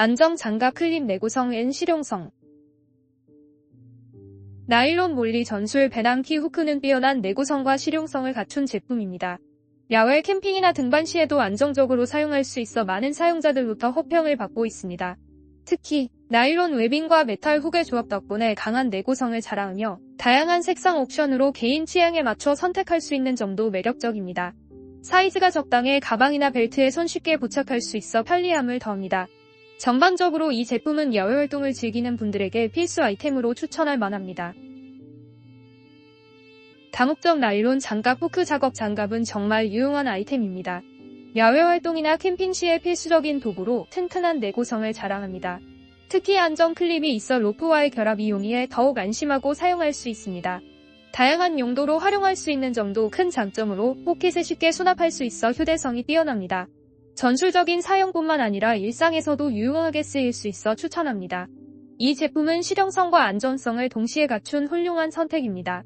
안정 장갑 클립 내구성 N 실용성 나일론 몰리 전술 배낭키 후크는 뛰어난 내구성과 실용성을 갖춘 제품입니다. 야외 캠핑이나 등반 시에도 안정적으로 사용할 수 있어 많은 사용자들로부터 호평을 받고 있습니다. 특히 나일론 웨빙과 메탈 훅의 조합 덕분에 강한 내구성을 자랑하며 다양한 색상 옵션으로 개인 취향에 맞춰 선택할 수 있는 점도 매력적입니다. 사이즈가 적당해 가방이나 벨트에 손쉽게 부착할 수 있어 편리함을 더합니다. 전반적으로 이 제품은 야외 활동을 즐기는 분들에게 필수 아이템으로 추천할 만합니다. 다목적 나일론 장갑 후크 작업 장갑은 정말 유용한 아이템입니다. 야외 활동이나 캠핑 시에 필수적인 도구로 튼튼한 내구성을 자랑합니다. 특히 안정 클립이 있어 로프와의 결합이 용이해 더욱 안심하고 사용할 수 있습니다. 다양한 용도로 활용할 수 있는 점도 큰 장점으로 포켓에 쉽게 수납할 수 있어 휴대성이 뛰어납니다. 전술적인 사용뿐만 아니라 일상에서도 유용하게 쓰일 수 있어 추천합니다. 이 제품은 실용성과 안전성을 동시에 갖춘 훌륭한 선택입니다.